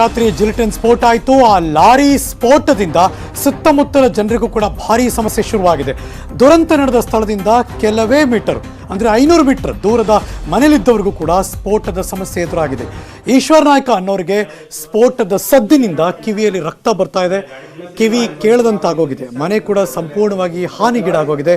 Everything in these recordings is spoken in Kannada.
ರಾತ್ರಿ ಜಿಲಿಟನ್ ಸ್ಫೋಟ ಆಯಿತು. ಆ ಲಾರಿ ಸ್ಫೋಟದಿಂದ ಸುತ್ತಮುತ್ತಲ ಜನರಿಗೂ ಕೂಡ ಭಾರಿ ಸಮಸ್ಯೆ ಶುರುವಾಗಿದೆ. ದುರಂತ ನಡೆದ ಸ್ಥಳದಿಂದ ಕೆಲವೇ ಮೀಟರ್, ಅಂದರೆ ಐನೂರು ಮೀಟರ್ ದೂರದ ಮನೆಯಲ್ಲಿದ್ದವರಿಗೂ ಕೂಡ ಸ್ಫೋಟದ ಸಮಸ್ಯೆ ಎದುರಾಗಿದೆ. ಈಶ್ವರ್ ನಾಯ್ಕ ಅನ್ನೋರಿಗೆ ಸ್ಫೋಟದ ಸದ್ದಿನಿಂದ ಕಿವಿಯಲ್ಲಿ ರಕ್ತ ಬರ್ತಾ ಇದೆ. ಕಿವಿ ಕೇಳದಂತಾಗೋಗಿದೆ. ಮನೆ ಕೂಡ ಸಂಪೂರ್ಣವಾಗಿ ಹಾನಿಗೀಡಾಗೋಗಿದೆ.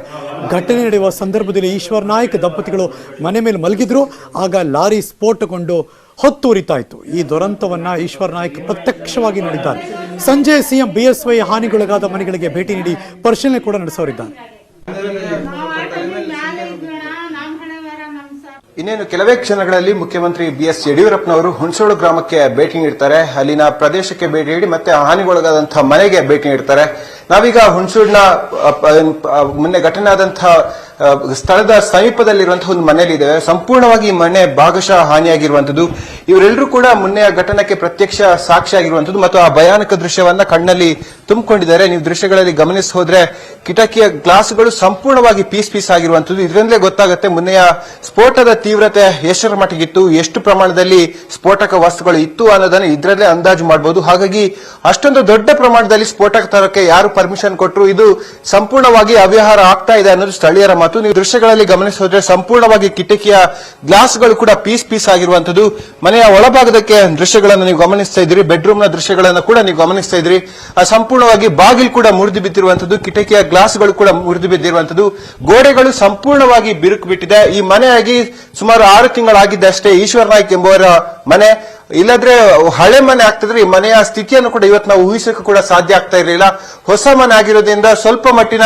ಘಟನೆ ನಡೆಯುವ ಸಂದರ್ಭದಲ್ಲಿ ಈಶ್ವರ ನಾಯ್ಕ ದಂಪತಿಗಳು ಮನೆ ಮೇಲೆ ಮಲಗಿದ್ರು. ಆಗ ಲಾರಿ ಸ್ಫೋಟಗೊಂಡು ಹೊತ್ತೂರಿತಾಯಿತು. ಈ ದುರಂತವನ್ನು ಈಶ್ವರ್ ನಾಯ್ಕ ಪ್ರತ್ಯಕ್ಷವಾಗಿ ನೋಡಿದ್ದಾರೆ. ಸಂಜೆ ಸಿಎಂ ಬಿಎಸ್ವೈ ಹಾನಿಗೊಳಗಾದ ಮನೆಗಳಿಗೆ ಭೇಟಿ ನೀಡಿ ಪರಿಶೀಲನೆ ಕೂಡ ನಡೆಸೋರಿದ್ದಾರೆ. ಇನ್ನೇನು ಕೆಲವೇ ಕ್ಷಣಗಳಲ್ಲಿ ಮುಖ್ಯಮಂತ್ರಿ ಬಿ ಎಸ್ ಯಡಿಯೂರಪ್ಪನವರು ಹುಣಸೋಳು ಗ್ರಾಮಕ್ಕೆ ಭೇಟಿ ನೀಡ್ತಾರೆ. ಅಲ್ಲಿನ ಪ್ರದೇಶಕ್ಕೆ ಭೇಟಿ ನೀಡಿ ಮತ್ತೆ ಹಾನಿಗೊಳಗಾದಂತಹ ಮನೆಗೆ ಭೇಟಿ ನೀಡ್ತಾರೆ. ನಾವೀಗ ಹುಣಸೂಡಿನ ಅ, ಮೊನ್ನೆ ಘಟನೆ ಆದಂತಹ ಸ್ಥಳದ ಸಮೀಪದಲ್ಲಿರುವಂತಹ ಒಂದು ಮನೆಯಲ್ಲಿದ್ದೇವೆ ಸಂಪೂರ್ಣವಾಗಿ ಮನೆ ಭಾಗಶಃ ಹಾನಿಯಾಗಿರುವಂತದ್ದು ಇವರೆಲ್ಲರೂ ಕೂಡ ಮೊನ್ನೆ ಘಟನೆಗೆ ಪ್ರತ್ಯಕ್ಷ ಸಾಕ್ಷಿಯಾಗಿರುವಂತದ್ದು ಮತ್ತು ಆ ಭಯಾನಕ ದೃಶ್ಯವನ್ನ ಕಣ್ಣಲ್ಲಿ ತುಂಬಿಕೊಂಡಿದ್ದಾರೆ. ನೀವು ದೃಶ್ಯಗಳಲ್ಲಿ ಗಮನಿಸಿ ಹೋದ್ರೆ ಕಿಟಕಿಯ ಗ್ಲಾಸ್ಗಳು ಸಂಪೂರ್ಣವಾಗಿ ಪೀಸ್ ಪೀಸ್ ಆಗಿರುವಂತದ್ದು ಇದರಿಂದಲೇ ಗೊತ್ತಾಗುತ್ತೆ ಮೊನ್ನೆಯ ಸ್ಫೋಟದ ತೀವ್ರತೆ ಎಷ್ಟರ ಮಟ್ಟಿಗಿತ್ತು ಎಷ್ಟು ಪ್ರಮಾಣದಲ್ಲಿ ಸ್ಫೋಟಕ ವಸ್ತುಗಳು ಇತ್ತು ಅನ್ನೋದನ್ನ ಇದರಲ್ಲೇ ಅಂದಾಜು ಮಾಡಬಹುದು ಹಾಗಾಗಿ ಅಷ್ಟೊಂದು ದೊಡ್ಡ ಪ್ರಮಾಣದಲ್ಲಿ ಸ್ಫೋಟಕ ತರಕ್ಕೆ ಯಾರು ಪರ್ಮಿಷನ್ ಕೊಟ್ಟರು ಇದು ಸಂಪೂರ್ಣವಾಗಿ ಅವ್ಯವಹಾರ ಆಗ್ತಾ ಇದೆ ಅನ್ನೋದು ಸ್ಥಳೀಯರ ಮಾತು ನೀವು ದೃಶ್ಯಗಳಲ್ಲಿ ಗಮನಿಸೋದ್ರೆ ಸಂಪೂರ್ಣವಾಗಿ ಕಿಟಕಿಯ ಗ್ಲಾಸ್ಗಳು ಕೂಡ ಪೀಸ್ ಪೀಸ್ ಆಗಿರುವಂತದ್ದು ಮನೆಯ ಒಳಭಾಗದಕ್ಕೆ ದೃಶ್ಯಗಳನ್ನು ನೀವು ಗಮನಿಸ್ತಾ ಇದ್ರಿ ಬೆಡ್ರೂಮ್ನ ದೃಶ್ಯಗಳನ್ನು ಕೂಡ ನೀವು ಗಮನಿಸ್ತಾ ಇದ್ರಿ ಸಂಪೂರ್ಣವಾಗಿ ಬಾಗಿಲು ಕೂಡ ಮುರಿದು ಬಿದ್ದಿರುವಂತದ್ದು ಕಿಟಕಿಯ ಗ್ಲಾಸ್ಗಳು ಕೂಡ ಮುರಿದು ಬಿದ್ದಿರುವಂತದ್ದು ಗೋಡೆಗಳು ಸಂಪೂರ್ಣವಾಗಿ ಬಿರುಕು ಬಿಟ್ಟಿದೆ. ಈ ಮನೆಯಾಗಿ ಸುಮಾರು ಆರು ತಿಂಗಳಾಗಿದ್ದಷ್ಟೇ ಈಶ್ವರ್ ನಾಯ್ಕ್ ಎಂಬುವರ ಮನೆ. ಇಲ್ಲದ್ರೆ ಹಳೆ ಮನೆ ಆಗ್ತಿದ್ರೆ ಈ ಮನೆಯ ಸ್ಥಿತಿಯನ್ನು ಕೂಡ ಇವತ್ತು ನಾವು ಊಹಿಸಕ್ಕೆ ಕೂಡ ಸಾಧ್ಯ ಆಗ್ತಾ ಇರಲಿಲ್ಲ. ಹೊಸ ಮನೆ ಆಗಿರೋದ್ರಿಂದ ಸ್ವಲ್ಪ ಮಟ್ಟಿನ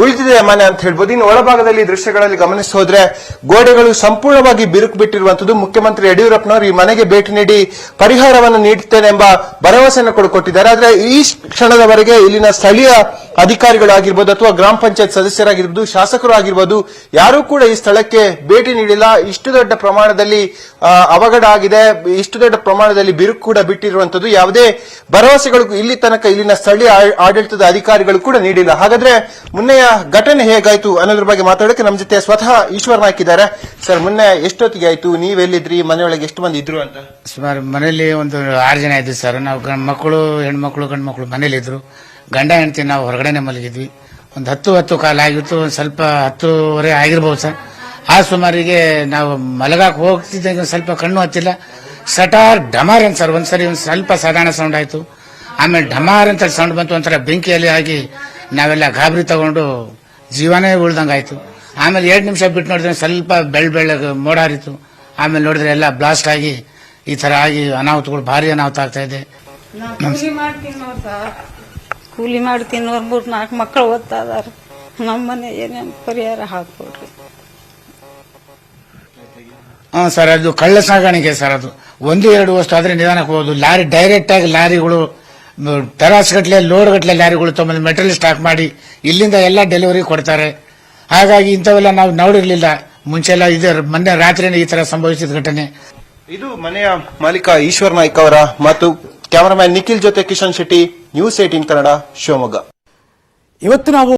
ಉಳಿದಿದೆ ಮನೆ ಅಂತ ಹೇಳ್ಬೋದು. ಇನ್ನು ಒಳಭಾಗದಲ್ಲಿ ದೃಶ್ಯಗಳಲ್ಲಿ ಗಮನಿಸಿ ಹೋದ್ರೆ ಗೋಡೆಗಳು ಸಂಪೂರ್ಣವಾಗಿ ಬಿರುಕು ಬಿಟ್ಟಿರುವಂತದ್ದು ಮುಖ್ಯಮಂತ್ರಿ ಯಡಿಯೂರಪ್ಪನವರು ಈ ಮನೆಗೆ ಭೇಟಿ ನೀಡಿ ಪರಿಹಾರವನ್ನು ನೀಡುತ್ತೇನೆ ಎಂಬ ಭರವಸೆಯನ್ನು ಕೂಡ ಕೊಟ್ಟಿದ್ದಾರೆ. ಆದ್ರೆ ಈ ಕ್ಷಣದವರೆಗೆ ಇಲ್ಲಿನ ಸ್ಥಳೀಯ ಅಧಿಕಾರಿಗಳಾಗಿರ್ಬೋದು ಅಥವಾ ಗ್ರಾಮ ಪಂಚಾಯತ್ ಸದಸ್ಯರಾಗಿರ್ಬೋದು, ಶಾಸಕರು ಆಗಿರ್ಬೋದು, ಯಾರೂ ಕೂಡ ಈ ಸ್ಥಳಕ್ಕೆ ಭೇಟಿ ನೀಡಿಲ್ಲ. ಇಷ್ಟು ದೊಡ್ಡ ಪ್ರಮಾಣದಲ್ಲಿ ಅವಘಡ ಆಗಿದೆ. ಇಷ್ಟು ದೊಡ್ಡ ಪ್ರಮಾಣದಲ್ಲಿ ಬಿರುಕು ಕೂಡ ಬಿಟ್ಟಿರುವಂತದ್ದು ಯಾವುದೇ ಭರವಸೆಗಳು ಇಲ್ಲಿ ತನಕ ಇಲ್ಲಿನ ಸ್ಥಳೀಯ ಆಡಳಿತದ ಅಧಿಕಾರಿಗಳು ಕೂಡ ನೀಡಿಲ್ಲ. ಹಾಗಾದ್ರೆ ಮುನ್ನೆಯ ಘಟನೆ ಹೇಗಾಯ್ತು ಅನ್ನೋದ್ರ ಬಗ್ಗೆ ಮಾತಾಡೋಕೆ ನಮ್ಮ ಜೊತೆ ಸ್ವತಃ ಈಶ್ವರ್ ಹಾಕಿದ್ದಾರೆ. ಸರ್, ಮೊನ್ನೆ ಎಷ್ಟೊತ್ತಿಗೆ ಆಯ್ತು? ನೀವೆಲ್ಲಿದ್ರಿ ಮನೆಯೊಳಗೆ ಎಷ್ಟು ಮಂದಿ ಇದ್ರು ಅಂತ? ಸುಮಾರು ಮನೆಯಲ್ಲಿ ಒಂದು ಆರು ಜನ ಇದ್ವಿ ಸರ್. ನಾವು ಮಕ್ಕಳು ಹೆಣ್ಮಕ್ಳು ಗಂಡು ಮಕ್ಕಳು ಮನೇಲಿದ್ರು ಗಂಡ ಹೆಂಡತಿ ನಾವು ಹೊರಗಡೆನೆ ಮಲಗಿದ್ವಿ ಒಂದು ಹತ್ತು ಹತ್ತು ಕಾಲ ಆಗಿತ್ತು, ಒಂದು ಸ್ವಲ್ಪ ಹತ್ತುವರೆ ಆಗಿರ್ಬೋದು ಸರ್. ಆ ಸುಮಾರಿಗೆ ನಾವು ಮಲಗಕ್ಕೆ ಹೋಗ್ತಿದ್ದಂಗೆ ಸ್ವಲ್ಪ ಕಣ್ಣು ಹತ್ತಿಲ್ಲ. ಸಟಾರ್ ಡಮಾರ್ ಅಂತ ಸರ್, ಒಂದ್ಸರಿ ಒಂದು ಸ್ವಲ್ಪ ಸಾಧಾರಣ ಸೌಂಡ್ ಆಯಿತು. ಆಮೇಲೆ ಢಮಾರ್ ಅಂತ ಸೌಂಡ್ ಬಂತು, ಒಂಥರ ಬೆಂಕಿಯಲ್ಲಿ ಆಗಿ ನಾವೆಲ್ಲ ಗಾಬರಿ ತಗೊಂಡು ಜೀವನೇ ಉಳ್ದಂಗಾಯ್ತು ಆಮೇಲೆ ಎರಡು ನಿಮಿಷ ಬಿಟ್ಟು ನೋಡಿದ್ರೆ ಸ್ವಲ್ಪ ಬೆಳ್ ಬೆಳ್ಳಗೆ ಮೋಡ ಆಮೇಲೆ ನೋಡಿದ್ರೆ ಎಲ್ಲ ಬ್ಲಾಸ್ಟ್ ಆಗಿ ಈ ತರ ಆಗಿ ಅನಾಹುತಗಳು ಭಾರಿ ಅನಾಹುತ ಆಗ್ತಾ ಇದೆ. ಕೂಲಿ ಮಾಡಿ ತಿನ್ನೋರು ಮೂರ್ ನಾಲ್ಕು ಮಕ್ಕಳು ಓದ್ತಾ ಇದಾರ ನಮ್ಮ ಮನೆ ಏನೇನು ಪರಿಹಾರ ಹಾಕೊಡ್ರಿ ಹಾ ಸರ್ ಅದು ಕಳ್ಳ ಸಾಗಾಣಿಕೆ ಸರ್ ಅದು. ಒಂದು ಎರಡು ವಸ್ತು ಆದ್ರೆ ನಿಧಾನಕ್ಕೆ ಹೋಗೋದು. ಲಾರಿ ಡೈರೆಕ್ಟ್ ಆಗಿ ಲಾರಿಗಳು ಟೆರಾಸ್ ಗಟ್ಲೆ ಲೋಡ್ ಗಟ್ಲೆ ಲಾರಿಗಳು ತಮ್ಮದು ಮೆಟೀರಿಯಲ್ ಸ್ಟಾಕ್ ಮಾಡಿ ಇಲ್ಲಿಂದ ಎಲ್ಲ ಡೆಲಿವರಿ ಕೊಡ್ತಾರೆ. ಹಾಗಾಗಿ ಇಂಥವೆಲ್ಲ ನಾವು ನೋಡಿರ್ಲಿಲ್ಲ. ಮುಂಚೆ ಎಲ್ಲ ಇದೆ ಮೊನ್ನೆ ರಾತ್ರಿನೇ ಈ ತರ ಸಂಭವಿಸಿದ ಘಟನೆ. ಇದು ಮನೆಯ ಮಾಲೀಕ ಈಶ್ವರ್ ನಾಯ್ಕ್ ಅವರ ಮತ್ತು ಕ್ಯಾಮರಾಮ್ಯಾನ್ ನಿಖಿಲ್ ಜೊತೆ Kishan Shetty. News eighteen Kannada Shivamogga. ಇವತ್ತು ನಾವು